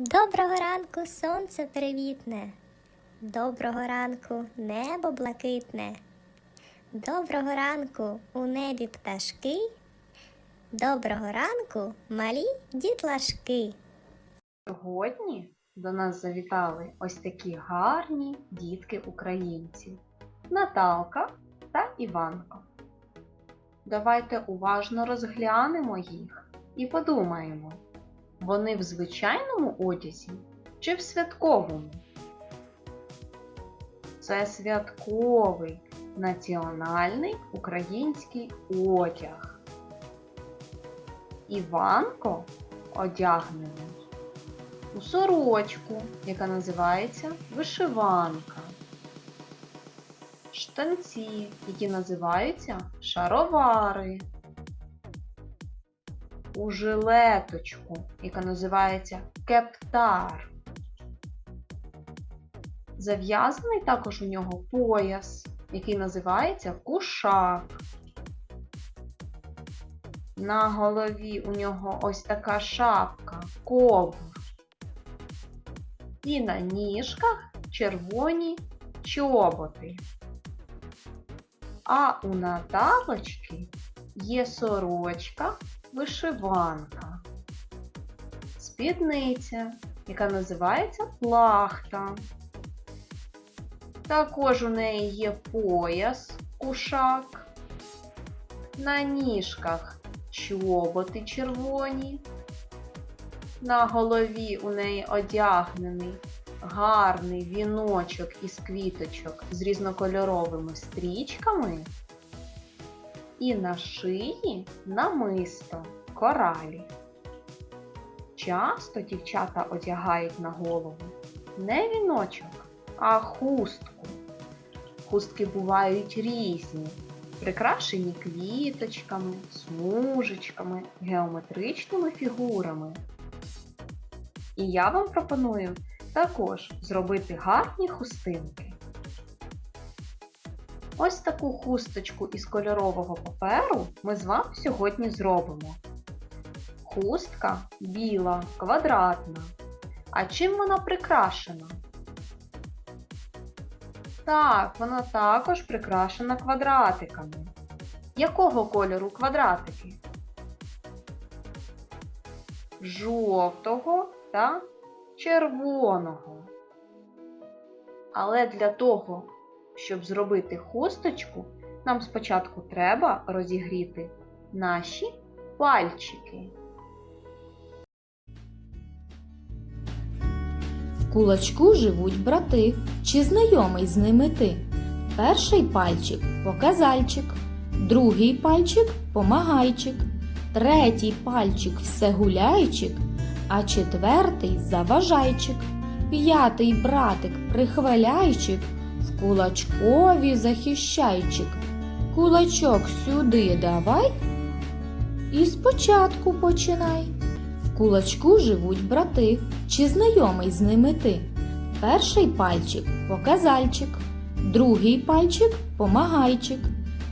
Доброго ранку, сонце привітне. Доброго ранку, небо блакитне. Доброго ранку у небі пташки. Доброго ранку, малі дітлашки. Сьогодні до нас завітали ось такі гарні дітки-українці Наталка та Іванко. Давайте уважно розглянемо їх і подумаємо, вони в звичайному одязі чи в святковому? Це святковий національний український одяг. Іванко одягнений у сорочку, яка називається вишиванка. Штанці, які називаються шаровари. У жилеточку, яка називається кептар. Зав'язаний також у нього пояс, який називається кушак. На голові у нього ось така шапка, ковр. І на ніжках червоні чоботи. А у Наталочки є сорочка вишиванка, спідниця, яка називається плахта. Також у неї є пояс, кушак, на ніжках чоботи червоні. На голові у неї одягнений гарний віночок із квіточок з різнокольоровими стрічками. І на шиї намисто коралі. Часто дівчата одягають на голову не віночок, а хустку. Хустки бувають різні, прикрашені квіточками, смужечками, геометричними фігурами. І я вам пропоную також зробити гарні хустинки. Ось таку хусточку із кольорового паперу ми з вами сьогодні зробимо. Хустка біла, квадратна. А чим вона прикрашена? Так, вона також прикрашена квадратиками. Якого кольору квадратики? Жовтого та червоного. Але для того, щоб зробити хусточку, нам спочатку треба розігріти наші пальчики. В кулачку живуть брати. Чи знайомий з ними ти? Перший пальчик показальчик, другий пальчик помагайчик, третій пальчик всегуляйчик, а четвертий заважайчик, п'ятий братик прихваляйчик, кулачкові захищайчик. Кулачок сюди давай і спочатку починай. В кулачку живуть брати. Чи знайомий з ними ти? Перший пальчик показальчик, другий пальчик помагайчик,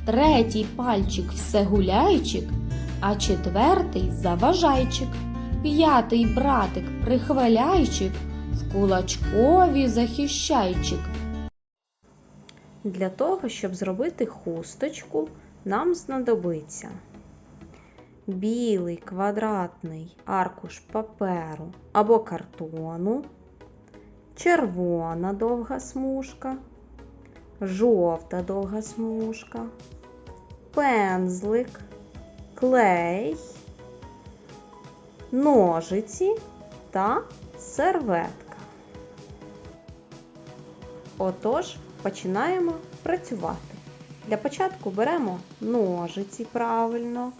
третій пальчик всегуляйчик, а четвертий заважайчик, п'ятий братик прихваляйчик, в кулачкові захищайчик. Для того, щоб зробити хусточку, нам знадобиться білий квадратний аркуш паперу або картону, червона довга смужка, жовта довга смужка, пензлик, клей, ножиці та серветка. Отож, починаємо працювати. Для початку беремо ножиці правильно.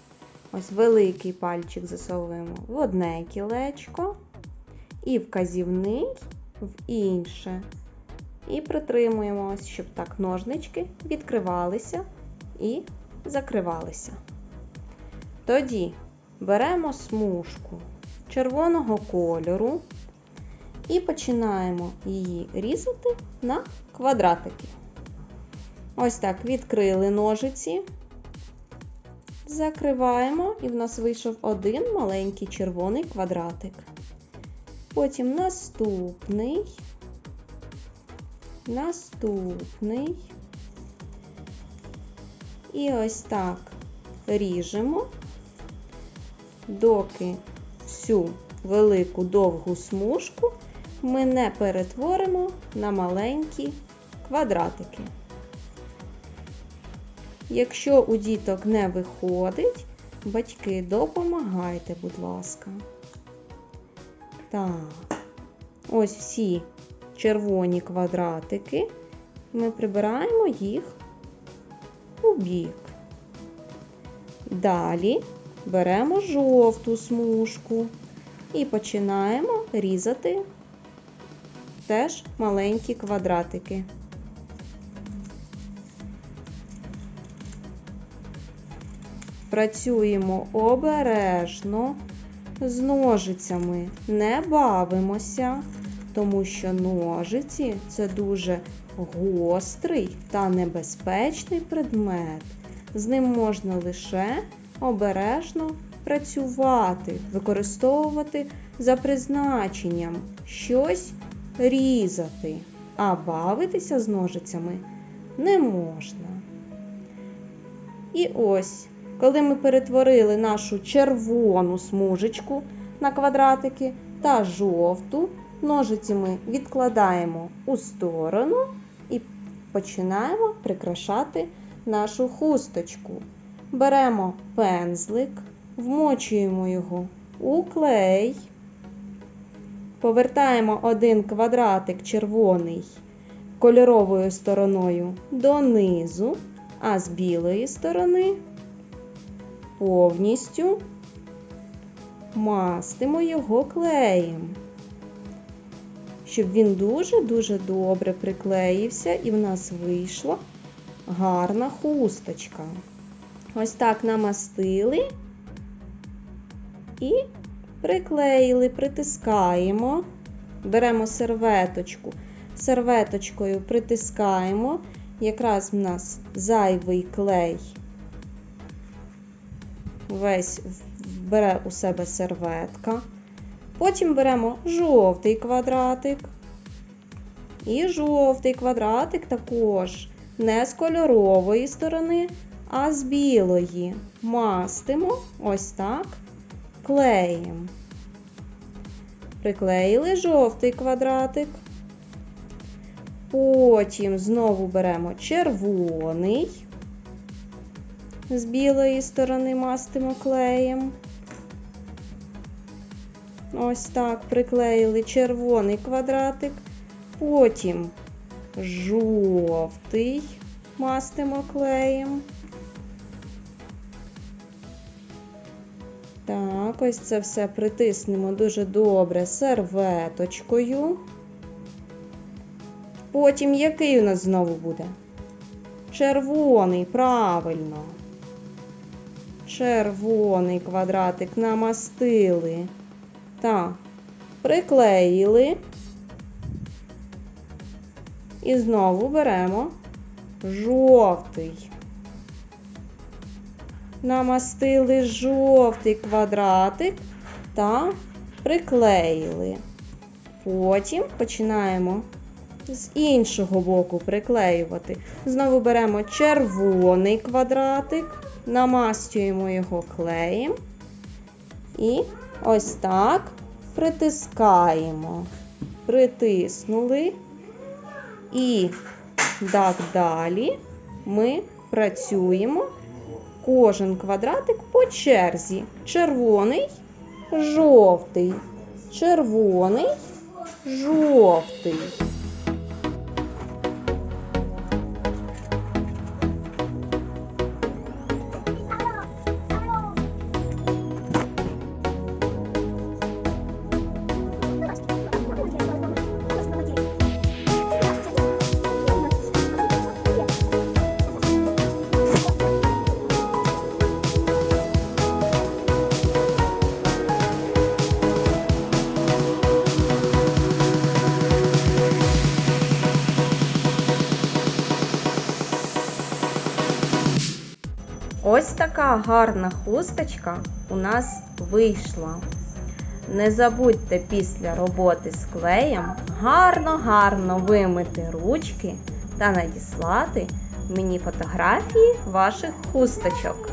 Ось великий пальчик засовуємо в одне кілечко і вказівний в інше. І притримуємо, щоб так ножнички відкривалися і закривалися. Тоді беремо смужку червоного кольору і починаємо її різати на квадратики. Ось так відкрили ножиці, закриваємо, і в нас вийшов один маленький червоний квадратик. потім наступний, наступний. І ось так ріжемо, доки всю велику довгу смужку ми не перетворимо на маленькі квадратики. Якщо у діток не виходить, батьки допомагайте, будь ласка. Так, ось всі червоні квадратики. Ми прибираємо їх у бік. Далі беремо жовту смужку і починаємо різати теж маленькі квадратики. Працюємо обережно з ножицями, не бавимося, тому що ножиці це дуже гострий та небезпечний предмет. З ним можна лише обережно працювати, використовувати за призначенням, щось різати, а бавитися з ножицями не можна. І ось, коли ми перетворили нашу червону смужечку на квадратики та жовту, ножиці ми відкладаємо у сторону і починаємо прикрашати нашу хусточку. Беремо пензлик, вмочуємо його у клей, повертаємо один квадратик червоний кольоровою стороною донизу, а з білої сторони повністю мастимо його клеєм, щоб він дуже-дуже добре приклеївся і в нас вийшла гарна хусточка. Ось так намастили і приклеїли, притискаємо, беремо серветочку, серветочкою притискаємо, якраз в нас зайвий клей весь бере у себе серветка. Потім беремо жовтий квадратик. І жовтий квадратик також не з кольорової сторони, а з білої. Мастимо ось так клеєм. Приклеїли жовтий квадратик. Потім знову беремо червоний. З білої сторони мастимо клеєм. Ось так приклеїли червоний квадратик. Потім жовтий мастимо клеєм. Так, ось це все притиснемо дуже добре серветочкою. Потім який у нас знову буде? Червоний, правильно. Червоний квадратик намастили. Так, приклеїли. І знову беремо жовтий. Намастили жовтий квадратик та приклеїли. Потім починаємо з іншого боку приклеювати. Знову беремо червоний квадратик, намастюємо його клеєм і ось так притискаємо. Притиснули. І так далі ми працюємо кожен квадратик по черзі. Червоний, жовтий, червоний, жовтий. Ось така гарна хусточка у нас вийшла. Не забудьте після роботи з клеєм гарно-гарно вимити ручки та надіслати мені фотографії ваших хусточок.